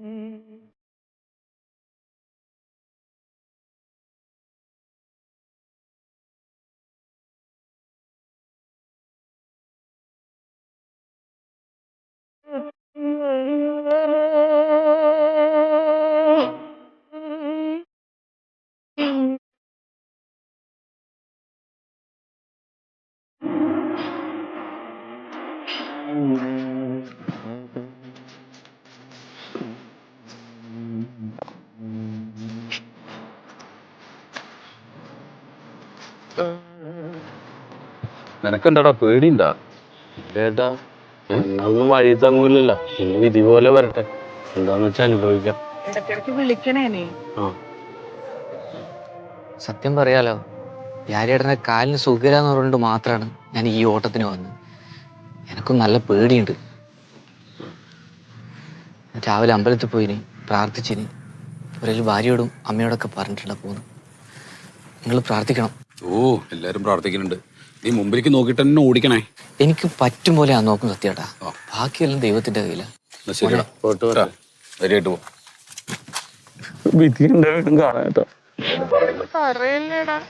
Mm. നിനക്കെന്താടാ പേടിണ്ടാ ഏട്ടാ ഒന്നും വഴി തങ്ങൂലല്ലോ ഇനി വിധി പോലെ വരട്ടെ. എന്താന്ന് വെച്ചാ അനുഭവിക്കാം. ഇടയ്ക്കിടയ്ക്ക് ആ. സത്യം പറയാലോ യാരിയേട്ടന്റെ കാലിന് സുഖമില്ലാന്ന് പറഞ്ഞിട്ട് മാത്രമാണ് ഞാൻ ഈ ഓട്ടത്തിന് വന്നത്. എനക്കും നല്ല പേടിയുണ്ട്. രാവിലെ അമ്പലത്തിൽ പോയിന് പ്രാർത്ഥിച്ചിന്. ഒരേലും ഭാര്യയോടും അമ്മയോടൊക്കെ പറഞ്ഞിട്ടുണ്ടാ പോകുന്നു നിങ്ങൾ പ്രാർത്ഥിക്കണം. ഓ എല്ലാരും പ്രാർത്ഥിക്കുന്നുണ്ട്. നീ മുമ്പിലേക്ക് നോക്കിട്ട് തന്നെ ഓടിക്കണേ. എനിക്ക് പറ്റും പോലെ ആ നോക്കും സത്യേട്ടാ. ബാക്കിയെല്ലാം ദൈവത്തിന്റെ കയ്യിലാണ് എന്നാ ശരിയാ പോയിട്ട് വരാം. ധൈര്യമായിട്ട് പോ. വിധി ഉണ്ടായിട്ടും കാണാം കേട്ടോ. അറിയില്ലടാ.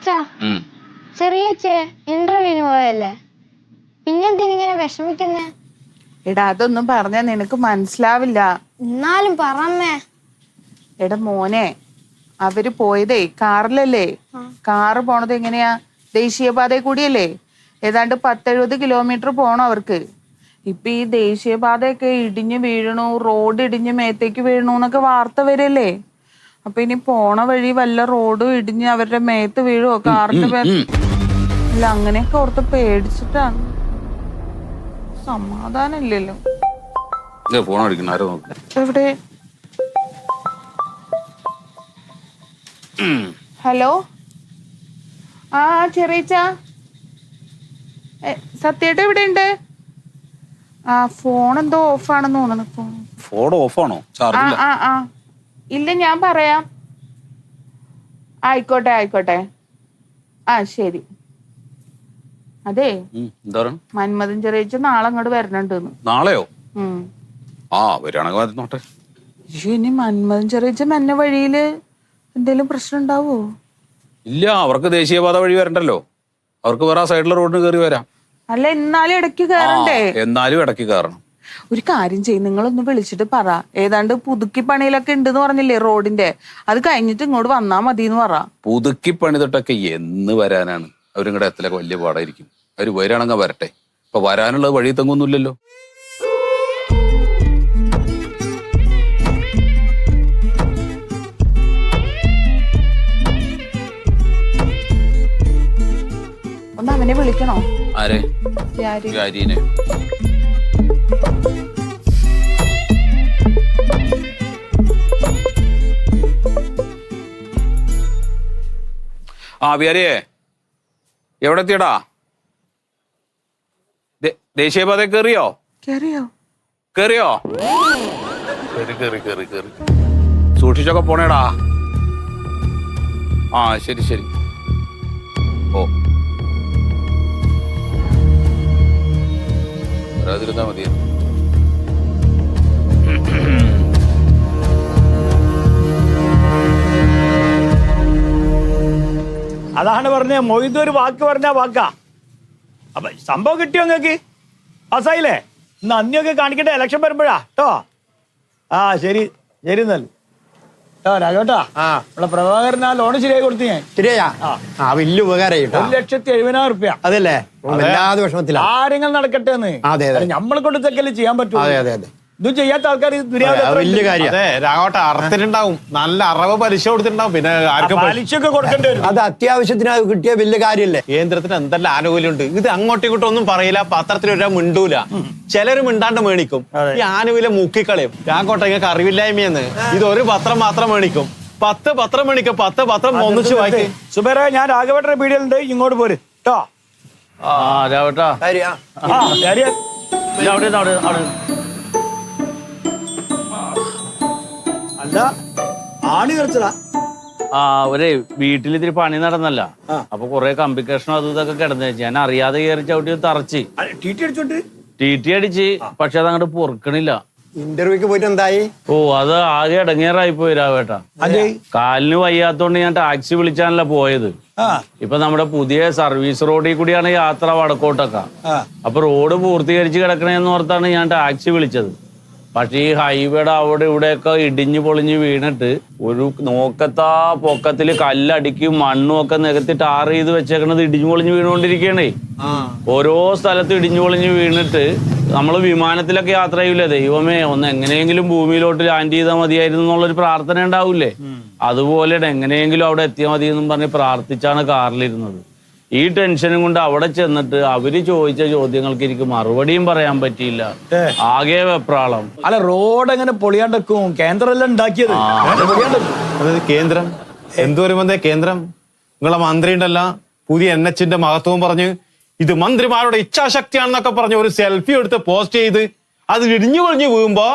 അച്ഛാ ചെറിയ ഇന്റർവ്യൂവിന് പോയല്ലേ? പിന്നെന്തിനിങ്ങനെ വിഷമിക്കുന്നേ? എടാ അതൊന്നും പറഞ്ഞാ നിനക്ക് മനസ്സിലാവില്ല. എന്നാലും പറമ്മേ. എടാ മോനെ അവർ പോയതേ കാറിലല്ലേ? കാറ് പോണത് എങ്ങനെയാ? ദേശീയപാതയിൽ കൂടിയല്ലേ? ഏതാണ്ട് പത്തെഴുപത് കിലോമീറ്റർ പോണം അവർക്ക്. ഇപ്പൊ ഈ ദേശീയപാതയൊക്കെ ഇടിഞ്ഞു വീഴണു റോഡ് ഇടിഞ്ഞു മേത്തേക്ക് വീഴണു എന്നൊക്കെ വാർത്ത വരല്ലേ? അപ്പൊ ഇനി പോണ വഴി വല്ല റോഡും ഇടിഞ്ഞ് അവരുടെ മേത്ത് വീഴുവോ? കാറിന്റെ പേര് അല്ല അങ്ങനെയൊക്കെ ഓർത്ത് പേടിച്ചിട്ടാണ് സമാധാനം ഇല്ലല്ലോ ഫോൺ ആരോ നോക്ക്. എവിടെ? ഹലോ? ആ ചെറിയച്ച. സത്യേട്ട എവിടെ ഉണ്ട് ആ ഫോൺ എന്തോ ഓഫാണെന്ന് തോന്നുന്നു. ഫോൺ ഓഫ് ഓഫാണോ ആ ആ. ഇല്ല ഞാൻ പറയാം. ആയിക്കോട്ടെ ആയിക്കോട്ടെ. ആ ശരി. അതെ. മന്മദൻ മന്മഥൻ ചെറിയച്ച നാളെ അങ്ങോട്ട് വരണുണ്ട് നാളെയോ? ആ വരികയാണെങ്കിൽ ഇനി മന്മദൻ ചെറിയച്ച മന്ന വഴിയിൽ എന്തെങ്കിലും പ്രശ്നം ഉണ്ടാവോ? ഇല്ല അവർക്ക് ദേശീയപാത വഴി വരണ്ടല്ലോ. അവർക്ക് വേറെ സൈഡിലെ റോഡിന് കയറി വരാം. അല്ല എന്നാലും ഇടയ്ക്ക് കയറണ്ടേ എന്നാലും ഇടയ്ക്ക് കയറണം ഒരു കാര്യം ചെയ്യും നിങ്ങളൊന്ന് വിളിച്ചിട്ട് പറ. ഏതാണ്ട് പുതുക്കി പണിയിലൊക്കെ ഉണ്ടെന്ന് പറഞ്ഞില്ലേ റോഡിന്റെ? അത് കഴിഞ്ഞിട്ട് ഇങ്ങോട്ട് വന്നാ മതി എന്ന് പറ. പുതുക്കി പണിതിട്ടൊക്കെ എന്ന് വരാനാണ്. അവരും കൂടെ എത്ര വലിയ പാടായിരിക്കും. അവർ വരാണെങ്കിൽ വരട്ടെ. ഇപ്പൊ വരാനുള്ളത് വഴി തെങ്ങൊന്നുമില്ലല്ലോ. ഒന്ന് അവനെ വിളിക്കണോ? ആരെ? ആര്? ആ വിയാരിയെ എവിടെ എത്തിയടാ ദേ- ദേശീയപാത കേറിയോ? കേറിയോ? കേറിയോ? കേറി കേറി കേറി കേറി. സൂക്ഷിച്ചൊക്കെ പോണേടാ. ആ ശരി ശരി. ഓ. വരാതിരുന്നാ മതിയാ? അതാണ് പറഞ്ഞ മൊയ്ത് ഒരു വാക്ക് പറഞ്ഞ വാക്കാ. അപ്പൊ സംഭവം കിട്ടിയോ നിങ്ങക്ക് പാസ്സായില്ലേ? ഇന്ന് അന്യൊക്കെ കാണിക്കട്ടെ ഇലക്ഷൻ വരുമ്പോഴാ. കേട്ടോ ആ ശരി ശരി എന്നാൽ കേട്ടോ ആ. നമ്മളെ പ്രഭാകരൻ ആ ലോൺ ശരിയായി കൊടുത്തു ഞാൻ. ശരിയാ? ആ. ആ വലിയ ഉപകാരമായി കേട്ടോ ഒരു ലക്ഷത്തി എഴുപതിനായിരം റുപ്യ. അതല്ലേ? വല്ലാതെ വിഷമത്തിലാ. കാര്യങ്ങൾ നടക്കട്ടെ എന്ന്. അതെ, അതെ. നമ്മളെ കൊണ്ട് തെക്കല്ലേ ചെയ്യാൻ പറ്റും. അതെ അതെ അതെ. ഇതും ചെയ്യാത്ത ആൾക്കാർ അത് വലിയ കാര്യം അതെ രാഘവട്ട അറുത്തിട്ടുണ്ടാവും. നല്ല അറവ് പലിശ കൊടുത്തിട്ടുണ്ടാവും. പിന്നെ ആർക്കും പലിശയൊക്കെ കൊടുക്കേണ്ടി വരും. അത് അത്യാവശ്യത്തിന് കിട്ടിയ വലിയ കാര്യമല്ലേ? കേന്ദ്രത്തിന് എന്തെല്ലാം ആനുകൂല്യമുണ്ട്? ഇത് അങ്ങോട്ടും ഇങ്ങോട്ടും ഒന്നും പറയില്ല. പത്രത്തിൽ ഒരാൾ മിണ്ടൂല. ചിലര് മിണ്ടാണ്ട് മേണിക്കും. ഈ ആനുകൂല്യം മുക്കിക്കളയും. രാഘവട്ട നിങ്ങൾക്ക് അറിവില്ലായ്മയെന്ന്. ഇത് ഒരു പത്രം മാത്രം മേണിക്കും. പത്ത് പത്രം മേണിക്കും. പത്ത് പത്രം ഒന്നിച്ച് വായിക്കും. സുബേര ഞാൻ രാഘവേട്ടന്റെ പീടിയലുണ്ട് ഇങ്ങോട്ട് പോര്. കേട്ടോ ആ രാവട്ടാ കാര്യാ ആ. ശരി അവിടെ അവിടെ അവിടെ. അല്ല ആണി ആ ഒരേ വീട്ടിൽ ഇത്തിരി പണി നടന്നല്ല. അപ്പൊ കൊറേ കമ്പിക്കേഷനും അതും ഇതൊക്കെ കിടന്നു ഞാൻ അറിയാതെ കയറി ചവിട്ടി തറച്ച്. ടി ടി അടിച്ച് പക്ഷെ അത് അങ്ങോട്ട് പൊറുക്കണില്ല. ഇന്റർവ്യൂക്ക് പോയിട്ട് എന്തായി? ഓ അത് ആകെ ഇടങ്ങേറായി പോയി രാവേട്ടാ. കാലിന് വയ്യാത്തോണ്ട് ഞാൻ ടാക്സി വിളിച്ചാണല്ലോ പോയത്. ഇപ്പൊ നമ്മുടെ പുതിയ സർവീസ് റോഡിൽ കൂടിയാണ് യാത്ര വടക്കോട്ടൊക്കെ. അപ്പൊ റോഡ് പൂർത്തീകരിച്ച് കിടക്കണേന്ന് ഓർത്താണ് ഞാൻ ടാക്സി വിളിച്ചത്. പക്ഷെ ഈ ഹൈവേയുടെ അവിടെ ഇവിടെയൊക്കെ ഇടിഞ്ഞു പൊളിഞ്ഞ് വീണിട്ട് ഒരു നോക്കത്താ പൊക്കത്തിൽ കല്ലടിക്ക് മണ്ണും ഒക്കെ നികത്തി ടാർ ചെയ്ത് വെച്ചേക്കണത് ഇടിഞ്ഞു പൊളിഞ്ഞ് വീണുകൊണ്ടിരിക്കണേ ഓരോ സ്ഥലത്തും ഇടിഞ്ഞു പൊളിഞ്ഞ് വീണിട്ട് നമ്മൾ വിമാനത്തിലൊക്കെ യാത്ര ചെയ്യൂലേ? ദൈവമേ ഒന്ന് എങ്ങനെയെങ്കിലും ഭൂമിയിലോട്ട് ലാൻഡ് ചെയ്താൽ മതിയായിരുന്നു എന്നുള്ളൊരു പ്രാർത്ഥന ഉണ്ടാവൂലേ? അതുപോലെ എങ്ങനെയെങ്കിലും അവിടെ എത്തിയാൽ മതി എന്നും പറഞ്ഞ് പ്രാർത്ഥിച്ചാണ് കാറിലിരുന്നത്. ഈ ടെൻഷനും കൊണ്ട് അവിടെ ചെന്നിട്ട് അവർ ചോദിച്ച ചോദ്യങ്ങൾക്ക് എനിക്ക് മറുപടിയും പറയാൻ പറ്റിയില്ല. ആകെ വെപ്രാളം. അല്ല റോഡ് എങ്ങനെ പൊളിയാണ്ടെക്കും? കേന്ദ്രമെല്ലാം ഉണ്ടാക്കിയത്? അതായത് കേന്ദ്രം. എന്തു വരുമെന്നേ കേന്ദ്രം? നിങ്ങളെ മന്ത്രി ഉണ്ടല്ല. പുതിയ എൻ എച്ചിന്റെ മഹത്വം പറഞ്ഞ് ഇത് മന്ത്രിമാരുടെ ഇച്ഛാശക്തിയാണെന്നൊക്കെ പറഞ്ഞ് ഒരു സെൽഫി എടുത്ത് പോസ്റ്റ് ചെയ്ത് അത് ഇടിഞ്ഞു പൊളിഞ്ഞു വീഴുമ്പോ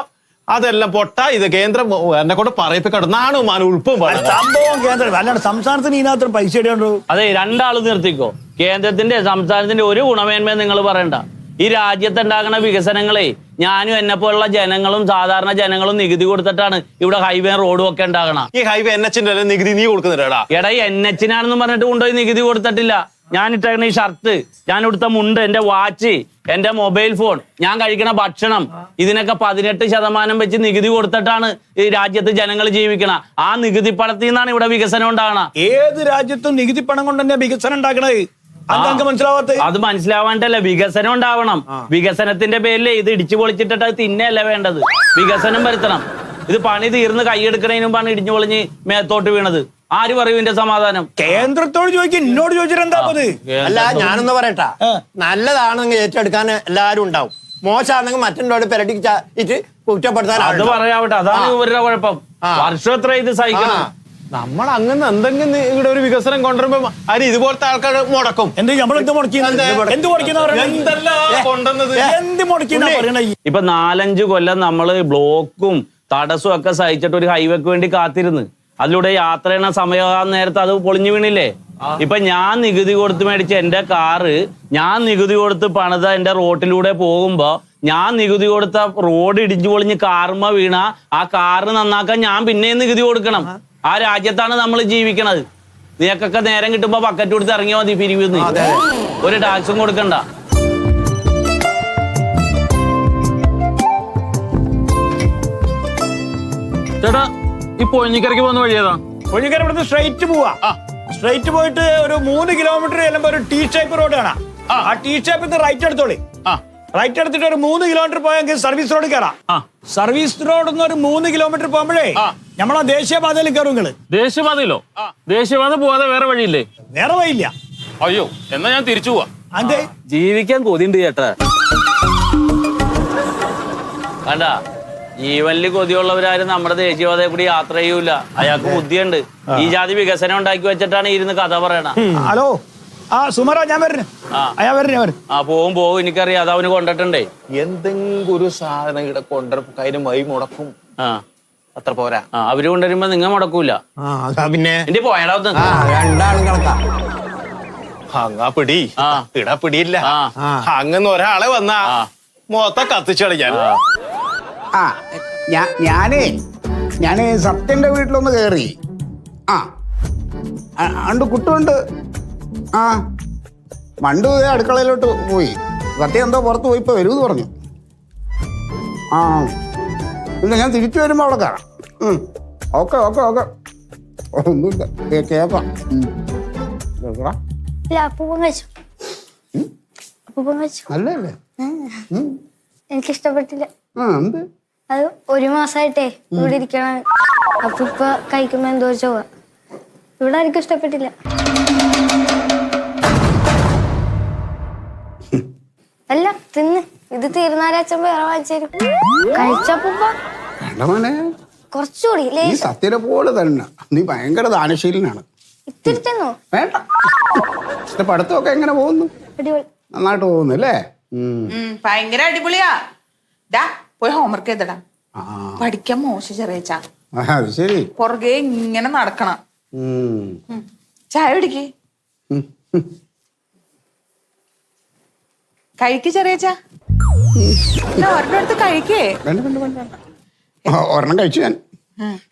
അതെല്ലാം പൊട്ട. ഇത് കേന്ദ്രം എന്നെ കൊണ്ട് പറയിപ്പിക്കട്ടെ നാണും മാനും ഉൾപ്പും സംഭവം കേന്ദ്രം. അല്ലാണ്ട് സംസ്ഥാനത്തിന് ഇതിനകത്ത് പൈസ ഇടേണ്ടു അതെ രണ്ടാൾ നിർത്തിക്കോ. കേന്ദ്രത്തിന്റെ സംസ്ഥാനത്തിന്റെ ഒരു ഗുണമേന്മയും നിങ്ങൾ പറയണ്ട. ഈ രാജ്യത്ത് ഉണ്ടാകുന്ന വികസനങ്ങളെ ഞാനും എന്നെ പോലുള്ള ജനങ്ങളും സാധാരണ ജനങ്ങളും നികുതി കൊടുത്തിട്ടാണ് ഇവിടെ ഹൈവേ റോഡും ഒക്കെ ഉണ്ടാകണം. ഈ ഹൈവേ എൻ എച്ചിന്റെ നികുതി നീ കൊടുക്കുന്നുണ്ടടാ എടാ എൻ എച്ചിനാണെന്ന് പറഞ്ഞിട്ട് കൊണ്ടുപോയി നികുതി കൊടുത്തിട്ടില്ല. ഞാൻ ഇട്ടേക്കണ ഈ ഷർട്ട് ഞാൻ ഇവിടുത്തെ മുണ്ട് എന്റെ വാച്ച് എന്റെ മൊബൈൽ ഫോൺ ഞാൻ കഴിക്കണ ഭക്ഷണം ഇതിനൊക്കെ പതിനെട്ട് ശതമാനം വെച്ച് നികുതി കൊടുത്തിട്ടാണ് ഈ രാജ്യത്ത് ജനങ്ങൾ ജീവിക്കണ. ആ നികുതി പണത്തിൽ നിന്നാണ് ഇവിടെ വികസനം ഉണ്ടാകണ ഏത് രാജ്യത്തും നികുതി പണം കൊണ്ട് തന്നെ വികസനം ഉണ്ടാക്കണത്? അത് മനസ്സിലാവാണ്ടല്ല? വികസനം ഉണ്ടാവണം. വികസനത്തിന്റെ പേരിൽ ഇത് ഇടിച്ചു പൊളിച്ചിട്ടിട്ട് അത് തിന്നെയല്ല വേണ്ടത്? വികസനം വരുത്തണം. ഇത് പണി തീർന്ന് കൈയെടുക്കണതിന് മുമ്പാണ് ഇടിഞ്ഞു പൊളിഞ്ഞ് മേത്തോട്ട് വീണത്. ആര് പറയും ഇതിന്റെ സമാധാനം? കേന്ദ്രത്തോട് ചോദിക്കും എന്നോട് ചോദിച്ചിട്ട് എന്താ അത് അല്ല ഞാനൊന്ന് പറയട്ടാ. നല്ലതാണെങ്കിൽ ഏറ്റെടുക്കാൻ എല്ലാരും ഉണ്ടാവും. മോശമാണെങ്കിൽ മറ്റുള്ളവരോട് പെരടിക്ക് ചാറ്റ് കുറ്റപ്പെടുത്താൻ അത്. പറയാവട്ടെ അതാണ് ഇവരുടെ കുഴപ്പം. വർഷം എത്ര ഇത് സഹിക്കണം? നമ്മൾ അങ്ങനെ എന്തെങ്കിലും ഇവിടെ ഒരു വികസനം കൊണ്ടുവരുമ്പോ അതിന് ഇതുപോലത്തെ ആൾക്കാർ മുടക്കും. എന്ത് നമ്മളെന്ത് മുടക്കി എന്ത്? കൊണ്ടുവന്നത്? എന്ത് ഇപ്പൊ നാലഞ്ച് കൊല്ലം നമ്മൾ ബ്ലോക്കും തടസ്സവും ഒക്കെ സഹിച്ചിട്ട് ഒരു ഹൈവേക്ക് വേണ്ടി കാത്തിരുന്ന്. അതിലൂടെ യാത്ര ചെയ്യണ സമയം നേരത്തെ അത് പൊളിഞ്ഞു വീണില്ലേ? ഇപ്പൊ ഞാൻ നികുതി കൊടുത്ത് മേടിച്ച എന്റെ കാറ് ഞാൻ നികുതി കൊടുത്ത് പണിത എന്റെ റോട്ടിലൂടെ പോകുമ്പോ ഞാൻ നികുതി കൊടുത്ത റോഡ് ഇടിഞ്ഞു പൊളിഞ്ഞ് കാർമ വീണ ആ കാറ് നന്നാക്കാൻ ഞാൻ പിന്നെയും നികുതി കൊടുക്കണം. ആ. രാജ്യത്താണ് നമ്മൾ ജീവിക്കണത്. നിനക്കൊക്കെ നേരം കിട്ടുമ്പോ പക്കറ്റ് കൊടുത്ത് ഇറങ്ങിയാൽ മതി പിരിവിന്ന്. ഒരു ടാക്സും കൊടുക്കണ്ട. ചേട്ടാ ഈ പൊഞ്ഞിക്കരയ്ക്ക് പോകുന്ന വഴി വഴിയേതാ പൊഴിഞ്ഞിക്കര ഇവിടുന്ന് സ്ട്രൈറ്റ് പോവാ. സ്ട്രൈറ്റ് പോയിട്ട് ഒരു മൂന്ന് കിലോമീറ്റർ ചെല്ലുമ്പോ ഒരു ടീ ഷേപ്പ് റോഡ് കാണാം. ആ. ടീ ഷേപ്പ് റൈറ്റ് എടുത്തോളി. റൈറ്റ് എടുത്തിട്ട് ഒരു മൂന്ന് കിലോമീറ്റർ പോയെങ്കിൽ സർവീസ് റോഡ് കയറാം സർവീസ് റോഡ് നിന്ന് ഒരു മൂന്ന് കിലോമീറ്റർ പോകുമ്പോഴേ നമ്മളാ ദേശീയപാതയിൽ കയറും ദേശീയപാതയിലോ? ദേശീയപാത പോവാതെ വേറെ വഴിയില്ലേ? വേറെ വഴിയില്ല. അയ്യോ എന്നാ ഞാൻ തിരിച്ചു പോവാ. അതെ. ജീവിക്കാൻ കൊതിണ്ട് ചേട്ടാ. വേണ്ട ജീവനിൽ കൊതിയുള്ളവരാരും നമ്മുടെ ദേശീയപാതയെ കൂടി യാത്ര ചെയ്യൂല. അയാൾക്ക് ബുദ്ധിയുണ്ട്. ഈ ജാതി വികസനം ഉണ്ടാക്കി വെച്ചിട്ടാണ് ഇരുന്ന് കഥ പറയണ. ഹലോ. ആ സുമറ ഞാൻ വരുന്നു അയാ ഞാൻ വരുന്നു വരുന്നു ആ പോവും പോവും. എനിക്കറിയാം. അത് അവന് കൊണ്ടിട്ടുണ്ടേ. എന്തെങ്കിലും ഒരു സാധനം ഇവിടെ കൊണ്ട അതിന് വൈ മുടക്കും. ആ. അത്ര പോരാ. അവർ കൊണ്ടുവരുമ്പോ നിങ്ങൾ മുടക്കൂല. ആ പിന്നെ. എന്റെ പോയടാ രണ്ടാളും കണക്കാ അങ്ങാ പിടി. ഇട പിടിയില്ല. അങ്ങനെ ഒരാളെ വന്നാ. മൊത്തം കത്തിച്ചളി ഞാൻ ആ ഞാനേ ഞാൻ സത്യന്റെ വീട്ടിലൊന്ന് കയറി ആ ഉണ്ട് അണ്ട് കുട്ടുണ്ട്. ആ മണ്ടു അടുക്കളയിലോട്ട് പോയി. സത്യം എന്തോ പുറത്ത് പോയി ഇപ്പൊ വരുമെന്ന് പറഞ്ഞു. ആ ഇല്ല ഞാൻ തിരിച്ചു വരുമ്പോ അവിടെ കാണാം. Okay okay okay. ഒന്നുമില്ല കേൾക്കാം. കേക്കാം ഉം. കേൾക്കടാ. ഇല്ല അപ്പൂപ്പൻ കഴിച്ചു. അപ്പൂപ്പൻ കഴിച്ചു. നല്ലതല്ലേ എനിക്ക് ഇഷ്ടപ്പെട്ടില്ല ആ എന്ത്? അത് ഒരു മാസമായിട്ടേ ഇവിടെ ഇരിക്കണം അപ്പൊ ഇപ്പൊ കഴിക്കുമ്പോ എന്തോ ചോവ ഇവിടെ ആർക്കും ഇഷ്ടപ്പെട്ടില്ല. അല്ല തിന്ന്. ഇത് തീർന്നാലേ അച്ഛൻ വേറെ വാങ്ങിച്ചു തരും. കഴിച്ചപ്പോ വേണ്ട കുറച്ചുകൂടി നീ സത്യനെ പോലെ തന്നെ. നീ ഭയങ്കര ദാനശീലനാണ്. ഇത്തിരി തിന്നോ? വേണ്ട. പഠിത്തമൊക്കെ എങ്ങനെ പോകുന്നു? അടിപൊളി. നന്നായിട്ട് പോകുന്നു അല്ലേ? ഭയങ്കര അടിപൊളിയാ. ഡാ പോയി ഹോംവർക്ക് ചെയ്തടാ. പഠിക്കാൻ മോശം ചെറിയച്ച അത് ശരി. പുറകെ ഇങ്ങനെ നടക്കണം. ചായ പിടിക്ക്. കഴിക്ക് ചെറിയച്ച ഒരെണ്ണടുത്ത് കഴിക്കേ. വേണ്ട വേണ്ട വേണ്ട വേണ്ട. ആ, ഒരെണ്ണം കഴിച്ചു ഞാൻ.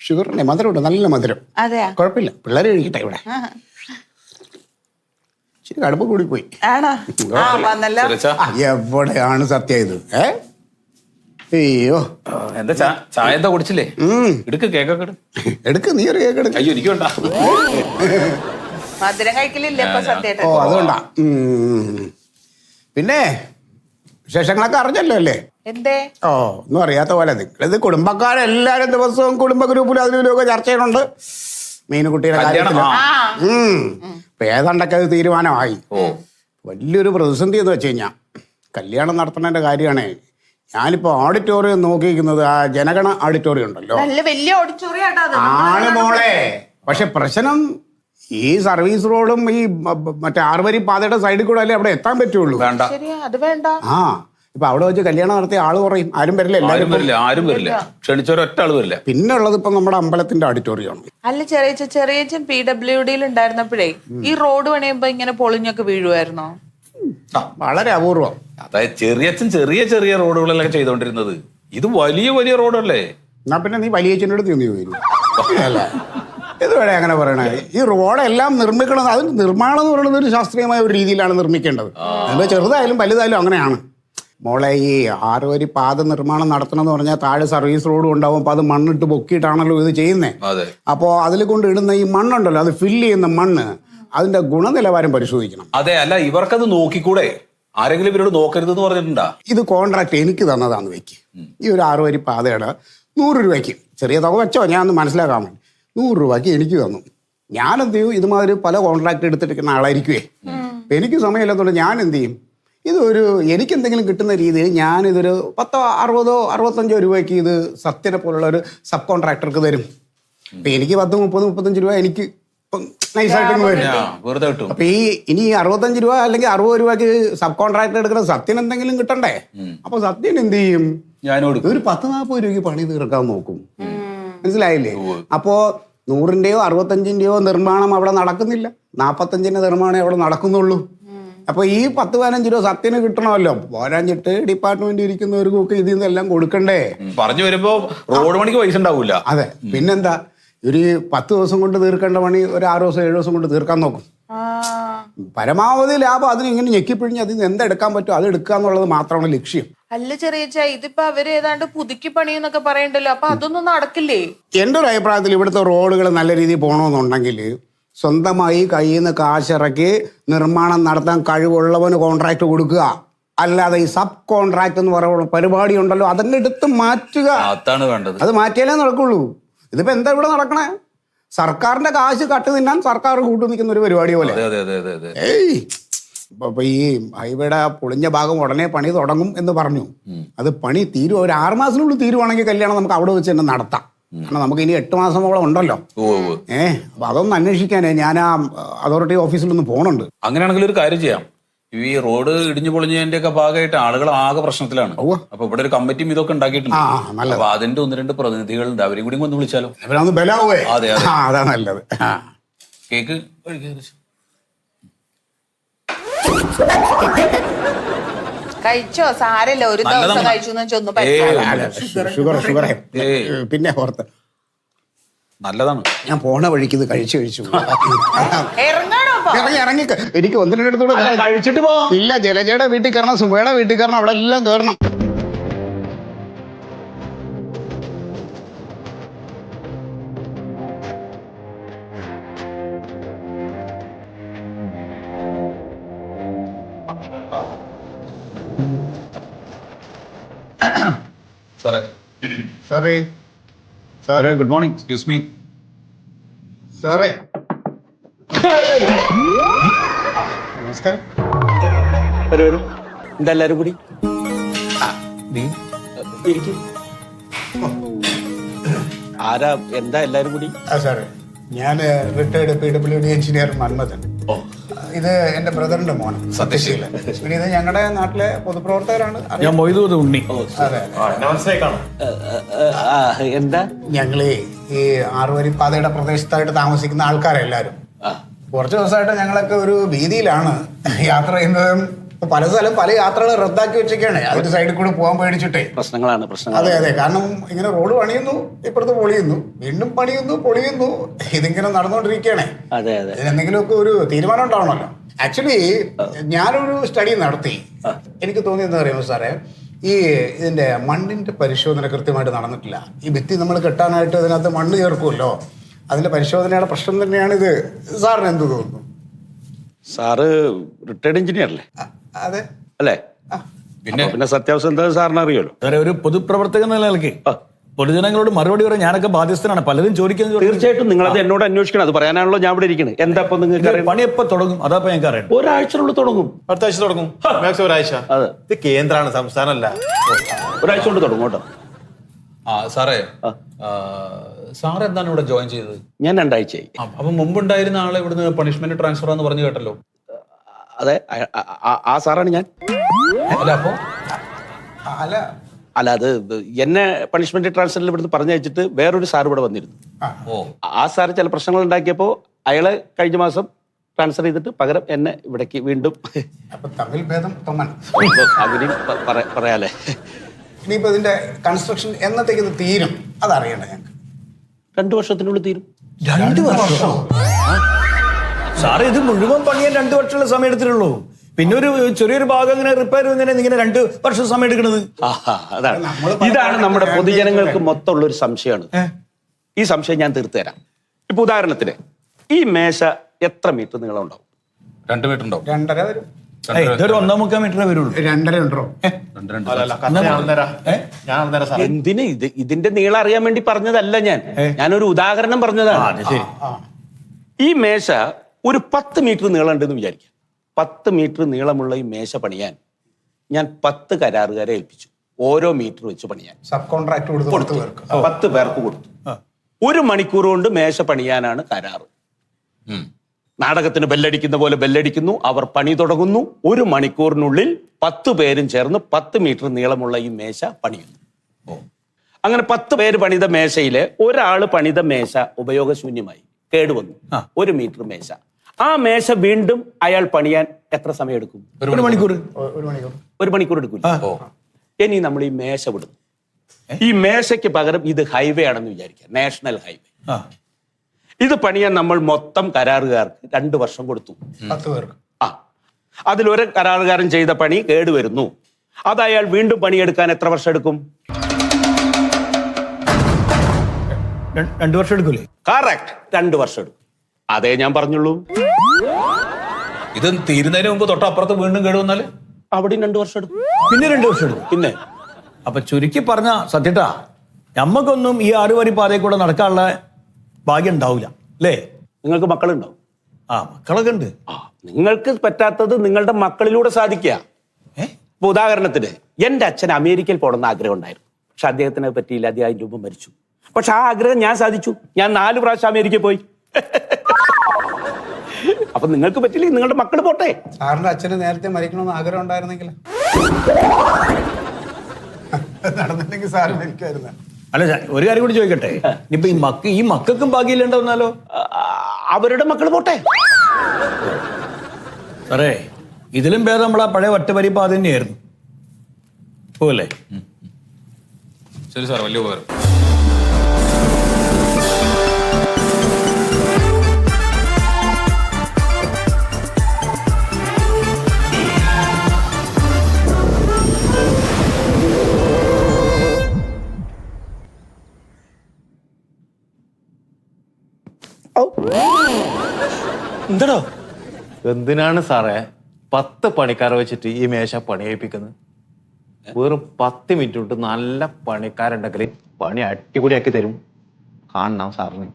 ഷുഗറിന്റെ മധുരം ഉണ്ട് നല്ല മധുരം. അതെയാ? കുഴപ്പമില്ല പിള്ളേരെ കഴിക്കട്ടെ ഇവിടെ. ഇച്ചിരി കടുപ്പ് കൂടി പോയി ആണോ ആ വന്നല്ലോ. ആ, എവിടെയാണ് സത്യം ഇത്? ഏ? അയ്യോ. എന്താ ചായ എന്താ കുടിച്ചില്ലേ. എടുക്ക് കേക്കൊക്കെ എടുക്ക് നീ ഒരു കേക്ക് എടുക്ക്. അയ്യോ എനിക്ക് വേണ്ട. മധുരം കഴിക്കലില്ലേ ഇപ്പൊ സത്യേട്ടൻ ഓ അതുകൊണ്ടാ. ഉം. പിന്നെ വിശേഷങ്ങളൊക്കെ അറിഞ്ഞല്ലോ അല്ലേ? എന്തേ? ഓ ഒന്നും അറിയാത്ത പോലെ നിങ്ങളിത് കുടുംബക്കാരെല്ലാരും ദിവസവും കുടുംബ ഗ്രൂപ്പിലും അതിലും ഇതിലും ഒക്കെ ചർച്ച ചെയ്യുന്നുണ്ട് മീനുകുട്ടിയുടെ കല്യാണം, കാര്യത്തിൽ. ആ. ഉം. ഇപ്പൊ ഏതാണ്ടൊക്കെ അത് തീരുമാനമായി. വലിയൊരു പ്രതിസന്ധി എന്ന് വെച്ച് കഴിഞ്ഞാൽ കല്യാണം നടത്തുന്നതിന്റെ കാര്യമാണേ ഞാനിപ്പോ ഓഡിറ്റോറിയം നോക്കിയിരിക്കുന്നത് ആ ജനഗണ ഓഡിറ്റോറിയം ഉണ്ടല്ലോ. നല്ല വലിയ ഓഡിറ്റോറിയം ആട്ടോ അത്. ആണ് മോളെ. പക്ഷെ പ്രശ്നം ഈ സർവീസ് റോഡും ഈ മ- മ- മറ്റേ ആറുവരി പാതയുടെ സൈഡിൽ കൂടെ അല്ലേ അവിടെ എത്താൻ പറ്റുള്ളൂ? വേണ്ട. ശരിയാ അത് വേണ്ട. ആ ഇപ്പൊ അവിടെ വെച്ച് കല്യാണം നടത്തിയ ആൾ കുറയും ആരും വരില്ല ആരും എല്ലാവരും വരില്ല. ആരും വരില്ല. ക്ഷണിച്ചൊരൊറ്റ ആൾ വരില്ല. പിന്നെ ഉള്ളത് ഇപ്പൊ നമ്മുടെ അമ്പലത്തിന്റെ ഓഡിറ്റോറിയമാണ് അല്ല ചെറിയ ചെറിയ പി ഡബ്ല്യു ഡിയിൽ ഉണ്ടായിരുന്നപ്പോഴേ ഈ റോഡ് പണിയുമ്പോ ഇങ്ങനെ പൊളിഞ്ഞൊക്കെ വീഴുമായിരുന്നോ വളരെ അപൂർവം. അതായത് ചെറിയ ചെറിയ ചെറിയ റോഡുകളൊക്കെ ചെയ്തോണ്ടിരുന്നത്. ഇത് വലിയ വലിയ റോഡല്ലേ? എന്നാ പിന്നെ നീ വലിയ അടുത്ത് തിന്നു പോയില്ല അല്ല ഇത് വേണേ അങ്ങനെ പറയണേ. ഈ റോഡെല്ലാം നിർമ്മിക്കണം അത് നിർമ്മാണം എന്ന് പറയുന്നത് ഒരു ശാസ്ത്രീയമായ ഒരു രീതിയിലാണ് നിർമ്മിക്കേണ്ടത്. അതിപ്പോ ചെറുതായാലും വലുതായാലും അങ്ങനെയാണ്. മോളെ ഈ ആറ് വരി പാത നിർമ്മാണം നടത്തണം എന്ന് പറഞ്ഞാൽ താഴെ സർവീസ് റോഡും ഉണ്ടാവും. അപ്പോൾ അത് മണ്ണിട്ട് പൊക്കിയിട്ടാണല്ലോ ഇത് ചെയ്യുന്നത് അതെ. അപ്പോൾ അതിൽ കൊണ്ട് ഇടുന്ന ഈ മണ്ണുണ്ടല്ലോ അത് ഫില്ല് ചെയ്യുന്ന മണ്ണ്. അതിന്റെ ഗുണനിലവാരം പരിശോധിക്കണം. അതെ അല്ല ഇവർക്കത് നോക്കിക്കൂടെ? ആരെങ്കിലും ഇവരോട് നോക്കരുത് എന്ന് പറഞ്ഞിട്ടുണ്ടാ? ഇത് കോൺട്രാക്ട് എനിക്ക് തന്നതാന്ന് വെക്ക്. ഈ ഒരു ആറു വരി പാതയുടെ നൂറ് രൂപയ്ക്ക് ചെറിയ തുക വെച്ചോ ഞാൻ ഒന്ന് മനസ്സിലാക്കാൻ വേണ്ടി. നൂറ് രൂപയ്ക്ക് എനിക്ക് തന്നു. ഞാൻ എന്ത് ചെയ്യും? ഇതുമാതിരി പല കോൺട്രാക്ട് എടുത്തിരിക്കുന്ന ആളായിരിക്കുവേ. അപ്പൊ എനിക്ക് സമയമില്ലാത്തതുകൊണ്ട് ഞാൻ എന്ത് ചെയ്യും ഇതൊരു എനിക്ക് എന്തെങ്കിലും കിട്ടുന്ന രീതിയിൽ ഞാൻ ഇതൊരു പത്തോ അറുപതോ അറുപത്തഞ്ചോ രൂപയ്ക്ക് ഇത് സത്യനെ പോലുള്ള ഒരു സബ് കോൺട്രാക്ടർക്ക് തരും. അപ്പൊ എനിക്ക് പത്ത് മുപ്പത് മുപ്പത്തഞ്ച് രൂപ എനിക്ക് വെറുതെ കിട്ടും അപ്പൊ ഈ ഇനി അറുപത്തഞ്ച് രൂപ അല്ലെങ്കിൽ അറുപത് രൂപക്ക് സബ് കോൺട്രാക്ട് എടുക്കുന്ന സത്യൻ എന്തെങ്കിലും കിട്ടണ്ടേ? അപ്പൊ സത്യൻ എന്ത് ചെയ്യും? ഞാനോട് ഒരു പത്ത് നാൽപ്പത് രൂപയ്ക്ക് പണി തീർക്കാൻ നോക്കും. മനസ്സിലായില്ലേ? അപ്പോ നൂറിന്റെയോ അറുപത്തഞ്ചിന്റെയോ നിർമ്മാണം അവിടെ നടക്കുന്നില്ല. നാപ്പത്തഞ്ചിന്റെ നിർമ്മാണം അവിടെ നടക്കുന്നുള്ളൂ. അപ്പൊ ഈ പത്ത് പതിനഞ്ച് രൂപ സത്യന് കിട്ടണമല്ലോ. പോരാഞ്ഞിട്ട് ഡിപ്പാർട്ട്മെന്റ് ഇരിക്കുന്നവർക്കൊക്കെ ഇതിൽ നിന്നെല്ലാം കൊടുക്കണ്ടേ? പറഞ്ഞു വരുമ്പോ റോഡ് പണിക്ക് പൈസ ഉണ്ടാവൂല. അതെ. പിന്നെന്താ? ഒരു പത്ത് ദിവസം കൊണ്ട് തീർക്കേണ്ട പണി ഒരു ആറ് ദിവസം ഏഴ് ദിവസം കൊണ്ട് തീർക്കാൻ നോക്കും. ആ. പരമാവധി ലാഭം അതിന് ഇങ്ങനെ ഞെക്കിപ്പിഴിഞ്ഞ് അതിൽ നിന്ന് എന്തെടുക്കാൻ പറ്റും അത് എടുക്കുക എന്നുള്ളത് മാത്രമാണ് ലക്ഷ്യം. അല്ല ചെറിയച്ച ഇതിപ്പോ അവർ ഏതാണ്ട് പുതുക്കി പണിയെന്നൊക്കെ പറയണ്ടല്ലോ അപ്പൊ അതൊന്നും നടക്കില്ലേ? എന്റെ ഒരു അഭിപ്രായത്തിൽ ഇവിടുത്തെ റോഡുകൾ നല്ല രീതിയിൽ പോകണമെന്നുണ്ടെങ്കിൽ സ്വന്തമായി കയ്യിൽ നിന്ന് കാശിറക്കി നിർമ്മാണം നടത്താൻ കഴിവുള്ളവന് കോൺട്രാക്ട് കൊടുക്കുക. അല്ലാതെ ഈ സബ് കോൺട്രാക്ട് എന്ന് പറയുന്ന പരിപാടി ഉണ്ടല്ലോ അതങ്ങ് എടുത്ത് മാറ്റുക. അതാണ് വേണ്ടത്. അത് മാറ്റിയാലേ നടക്കുള്ളൂ. ഇതിപ്പോ എന്താ ഇവിടെ നടക്കണേ? സർക്കാരിന്റെ കാശ് കട്ട് തിന്നാൻ സർക്കാർ കൂട്ടു നിൽക്കുന്ന ഒരു പരിപാടി പോലെ. ഏയ്! ഇപ്പൊ ഈ ഹൈവേയുടെ പൊളിഞ്ഞ ഭാഗം ഉടനെ പണി തുടങ്ങും എന്ന് പറഞ്ഞു. അത് പണി തീരും ഒരു ആറ് മാസത്തിനുള്ളിൽ തീരുവാണെങ്കിൽ കല്യാണം നമുക്ക് അവിടെ വെച്ച് തന്നെ നടത്താം. കാരണം നമുക്ക് ഇനി എട്ട് മാസം അവളെ ഉണ്ടല്ലോ ഏഹ് അപ്പൊ അതൊന്ന് അന്വേഷിക്കാനേ ഞാൻ ആ അതോറിറ്റി ഓഫീസിലൊന്ന് പോകണുണ്ട് അങ്ങനെയാണെങ്കിൽ ഒരു കാര്യം ചെയ്യാം. ഈ റോഡ് ഇടിഞ്ഞു പൊളിഞ്ഞതിന്റെ ഒക്കെ ഭാഗമായിട്ട് ആളുകൾ ആകെ പ്രശ്നത്തിലാണ്. അപ്പൊ ഇവിടെ ഒരു കമ്മിറ്റിയും ഇതൊക്കെ ഉണ്ടാക്കിയിട്ടുണ്ട്. ആ, നല്ലത്. അപ്പൊ അതിന്റെ ഒന്ന് രണ്ട് പ്രതിനിധികളുണ്ട്. അവരെയും കൂടി ഒന്ന് വിളിച്ചാലോ? അതെ, അതെ. നല്ലത്. കേക്ക്? കഴിച്ചോ? സാരല്ല ഒരു ദിവസം. കഴിച്ചു. പിന്നെ ഓർത്ത് നല്ലതാണ്. ഞാൻ പോണ വഴിക്ക് ഇത് കഴിച്ചു കഴിച്ചു. ഇറങ്ങാണോ അപ്പൊ ഇറങ്ങി ഇറങ്ങി എനിക്ക് ഒന്നിനടുത്തൂടെ കഴിച്ചിട്ട് പോ. ഇല്ല ജലജയുടെ വീട്ടിൽ കയറണം സുബയുടെ വീട്ടിൽ കയറണം അവിടെ എല്ലാം കയറണം. സാറേ. സാറേ. സാറേ ഗുഡ് മോർണിംഗ് എക്സ്ക്യൂസ് മീ സാറേ നമസ്കാരം. വരൂ വരൂ. ഇതെല്ലാരും കൂടി. ഇരിക്കും. ആരാ എന്താ എല്ലാരും കൂടി? ആ സാറേ ഞാൻ retired P W D engineer Manmathan. ഇത് എന്റെ ബ്രദറിന്റെ മോൻ സത്യശീലൻ പിന്നെ ഇത് ഞങ്ങളുടെ നാട്ടിലെ പൊതുപ്രവർത്തകരാണ്. ഞാൻ മൊയ്തൂത് ഉണ്ണി. അതെ എന്താ? ഞങ്ങളെ ഈ ആറുവരിപ്പാതയുടെ പ്രദേശത്തായിട്ട് താമസിക്കുന്ന ആൾക്കാരെല്ലാരും കുറച്ച് ദിവസമായിട്ട് ഞങ്ങളൊക്കെ ഒരു ഭീതിയിലാണ് യാത്ര ചെയ്യുന്നതും പല സ്ഥലം പല യാത്രകൾ റദ്ദാക്കി വെച്ചൊക്കെയാണ് അതിന്റെ സൈഡിൽ കൂടെ പോകാൻ പേടിച്ചിട്ടേ. പ്രശ്നങ്ങളാണ് പ്രശ്നങ്ങൾ അതെ അതെ. കാരണം ഇങ്ങനെ റോഡ് പണിയുന്നു ഇപ്പുറത്ത് പൊളിയുന്നു വീണ്ടും പണിയുന്നു പൊളിയുന്നു. ഇതിങ്ങനെ നടന്നുകൊണ്ടിരിക്കുകയാണേ. അതെ അതെ. എന്തെങ്കിലുമൊക്കെ ഒരു തീരുമാനം ഉണ്ടാവണമല്ലോ. ആക്ച്വലി ഞാനൊരു സ്റ്റഡി നടത്തി. എനിക്ക് തോന്നി തോന്നിയെന്ന് പറയുമ്പോൾ സാറേ? ഈ ഇതിന്റെ മണ്ണിന്റെ പരിശോധന കൃത്യമായിട്ട് നടന്നിട്ടില്ല. ഈ ഭിത്തി നമ്മൾ കെട്ടാനായിട്ട് അതിനകത്ത് മണ്ണ് ചേർക്കുമല്ലോ. അതിന്റെ പരിശോധനയുടെ പ്രശ്നം തന്നെയാണ് ഇത്. സാറിന് എന്ത് തോന്നുന്നു? സാറ് റിട്ടയർഡ് എഞ്ചിനീയർ അല്ലേ? അതെ. അല്ലേ? പിന്നെ പിന്നെ സത്യാവസ്ഥ എന്താ സാറിന് അറിയുമല്ലോ. സാറേ ഒരു പൊതുപ്രവർത്തകൻ എന്ന നിലയ്ക്ക് പൊതുജനങ്ങളോട് മറുപടി പറയാൻ ഞാനൊക്കെ ബാധ്യസ്ഥനാണ്. പലരും ചോദിക്കുന്നത് തീർച്ചയായിട്ടും നിങ്ങൾ അത് എന്നോട് അന്വേഷിക്കണം. അത് പറയാനാണല്ലോ ഞാൻ ഇവിടെ ഇരിക്കുന്നത് എന്താ ഇപ്പൊ നിങ്ങൾക്ക് പണി എപ്പോ തുടങ്ങും. അതാ ഞാൻ ഞങ്ങൾക്ക് അറിയാം ഒരാഴ്ചനുള്ളിൽ തുടങ്ങും. അടുത്ത ആഴ്ച തുടങ്ങും. ഒരാഴ്ച. അതെ. ഇത് കേന്ദ്രമാണ് സംസ്ഥാനമല്ല. ഒരാഴ്ച കൊണ്ട് തുടങ്ങും കേട്ടോ. ആ സാറേ സാർ എന്താണ് ഇവിടെ ജോയിൻ ചെയ്തത്? ഞാൻ രണ്ടാഴ്ചയായി. അപ്പൊ മുമ്പുണ്ടായിരുന്ന ആളെ ഇവിടുന്ന് പണിഷ്മെന്റ് ട്രാൻസ്ഫർ എന്ന് പറഞ്ഞു കേട്ടല്ലോ. അതെ ആ- സാറാണ് ഞാൻ. അല്ല അപ്പോ? അല്ല. അല്ല അത് എന്നെ പണിഷ്മെന്റ് ട്രാൻസ്ഫറിൽ ഇവിടുന്ന് പറഞ്ഞു വെച്ചിട്ട് വേറൊരു സാർ ഇവിടെ വന്നിരുന്നു. ആ. സാർ ചില പ്രശ്നങ്ങൾ ഉണ്ടാക്കിയപ്പോൾ അയാളെ കഴിഞ്ഞ മാസം ട്രാൻസ്ഫർ ചെയ്തിട്ട് പകരം എന്നെ ഇവിടേക്ക് വീണ്ടും തമ്മിൽ ഭേദം പറയാലേ ഇനിയിപ്പോ ഇതിന്റെ കൺസ്ട്രക്ഷൻ എന്നത്തേക്ക് ഇത് തീരും? അതറിയണ്ട ഞങ്ങൾക്ക് രണ്ടു വർഷത്തിനുള്ളിൽ തീരും. രണ്ട് വർഷം? സാറേ ഇത് മുഴുവൻ പണിയാൻ രണ്ട് വർഷമുള്ള സമയം എടുത്തിട്ടുള്ളൂ. പിന്നെ ഒരു ചെറിയൊരു ഭാഗം ഇങ്ങനെ റിപ്പയർ ചെയ്യുന്നതിന് ഇങ്ങനെ രണ്ട് വർഷം സമയം എടുക്കുന്നത് ആഹാ, അതാണ്. ഇതാണ് നമ്മുടെ പൊതുജനങ്ങൾക്ക്. മൊത്തമുള്ള ഒരു സംശയമാണ്. ഈ സംശയം ഞാൻ തീർത്തു തരാം ഇപ്പൊ ഉദാഹരണത്തിന് ഈ മേശ എത്ര മീറ്റർ നീളം ഉണ്ടാവും രണ്ട് മീറ്റർ ഉണ്ടാവും. രണ്ടര വരും. ഇതൊരു ഒന്നാം മുക്കാൽ മീറ്ററേ വരുള്ളൂ. രണ്ടര ഉണ്ടോ എന്തിന് ഇത്? ഇതിന്റെ നീളം അറിയാൻ വേണ്ടി പറഞ്ഞതല്ല ഞാൻ. ഞാനൊരു ഉദാഹരണം പറഞ്ഞതാണ്. ഈ മേശ ഒരു പത്ത് മീറ്റർ നീളം ഉണ്ടെന്ന് വിചാരിക്കാം പത്ത് മീറ്റർ നീളമുള്ള ഈ മേശ പണിയാൻ ഞാൻ പത്ത് കരാറുകാരെ ഏൽപ്പിച്ചു. ഓരോ മീറ്റർ വെച്ച് പണിയാൻ. സബ് കോൺട്രാക്ട് കൊടുത്തു കൊടുത്ത്. പേർക്ക്. പത്ത് പേർക്ക് കൊടുത്തു. ഒരു മണിക്കൂർ കൊണ്ട് മേശ പണിയാനാണ് കരാറ്. നാടകത്തിന് ബെല്ലടിക്കുന്ന പോലെ ബെല്ലടിക്കുന്നു. അവർ പണി തുടങ്ങുന്നു. ഒരു മണിക്കൂറിനുള്ളിൽ പത്ത് പേരും ചേർന്ന് പത്ത് മീറ്റർ നീളമുള്ള ഈ മേശ പണിയുന്നു. അങ്ങനെ പത്ത് പേര് പണിത മേശയിലെ ഒരാൾ പണിത മേശ ഉപയോഗശൂന്യമായി. കേടുവന്നു ഒരു മീറ്റർ മേശ. ആ മേശ വീണ്ടും അയാൾ പണിയാൻ എത്ര സമയം എടുക്കും? ഒരു മണിക്കൂർ. ഒരു മണിക്കൂർ. ഒരു മണിക്കൂർ. എടുക്കില്ല? ഇനി നമ്മൾ ഈ മേശ വിടുന്നു. ഈ മേശയ്ക്ക് പകരം ഇത് ഹൈവേ ആണെന്ന് വിചാരിക്കുക. National highway. ആ. ഇത് പണിയാൻ നമ്മൾ മൊത്തം കരാറുകാർക്ക് രണ്ട് വർഷം കൊടുത്തു. പത്ത് പേർക്ക്. ആ. അതിലൊരു കരാറുകാരൻ ചെയ്ത പണി കേടുവരുന്നു. അത് അയാൾ വീണ്ടും പണിയെടുക്കാൻ എത്ര വർഷം എടുക്കും? രണ്ട് രണ്ടു വർഷം എടുക്കൂലേ? കറക്റ്റ് രണ്ട് വർഷം എടുക്കും. അതേ ഞാൻ പറഞ്ഞുള്ളൂ. ഇത് തീരുന്നതിന് മുമ്പ് തൊട്ടപ്പുറത്ത് വീണ്ടും കേടുവന്നാൽ അവിടെയും രണ്ട് വർഷം എടുക്കും. പിന്നെ രണ്ടു വർഷം എടുക്കും. പിന്നെ. അപ്പൊ ചുരുക്കി പറഞ്ഞ സത്യട്ടാ നമ്മക്കൊന്നും ഈ ആറുവരി പാതയിൽ കൂടെ നടക്കാനുള്ള ഭാഗ്യം ഉണ്ടാവില്ല അല്ലേ? നിങ്ങൾക്ക് മക്കളുണ്ടോ ആ മക്കളൊക്കെ ഉണ്ട്. ആ നിങ്ങൾക്ക് പറ്റാത്തത് നിങ്ങളുടെ മക്കളിലൂടെ സാധിക്കുക. ഇപ്പൊ ഉദാഹരണത്തിന് എന്റെ അച്ഛൻ അമേരിക്കയിൽ പോകണമെന്ന് ആഗ്രഹം ഉണ്ടായിരുന്നു. പക്ഷെ അദ്ദേഹത്തിന് പറ്റിയില്ല അദ്ദേഹം രൂപം മുമ്പ് മരിച്ചു. പക്ഷെ ആ ആഗ്രഹം ഞാൻ സാധിച്ചു. ഞാൻ നാല് പ്രാവശ്യം അമേരിക്കയിൽ പോയി. അപ്പൊ നിങ്ങൾക്ക് പറ്റില്ല നിങ്ങളുടെ മക്കൾ പോട്ടെ. സാറിന്റെ അച്ഛന് നേരത്തെ മരിക്കണമെന്ന് ആഗ്രഹം ഉണ്ടായിരുന്നെങ്കിൽ. നടന്നില്ലെങ്കിൽ സാറ് മരിക്കുമായിരുന്നു? അല്ല ഒരു കാര്യം കൂടി ചോദിക്കട്ടെ? ഇപ്പൊ ഈ മക്ക ഈ മക്കൾക്കും ഭാഗ്യമില്ലാണ്ടാവുന്നാലോ? അവരുടെ മക്കൾ പോട്ടെ. സാറേ ഇതിലും ഭേദം നമ്മൾ ആ പഴയ ഒറ്റവരി പാത തന്നെയായിരുന്നു. പോകല്ലേ ശരി സാർ വലിയ ഉപകാരം. എന്താടോ എന്തിനാണ് സാറേ പത്ത് പണിക്കാരെ വെച്ചിട്ട് ഈ മേശ പണിയേൽപ്പിക്കുന്നത് വെറും പത്ത് മിനിറ്റ് കൊണ്ട് നല്ല പണിക്കാരുണ്ടെങ്കിൽ പണി അടിപൊളിയാക്കി തരും. കാണണം സാറിന്.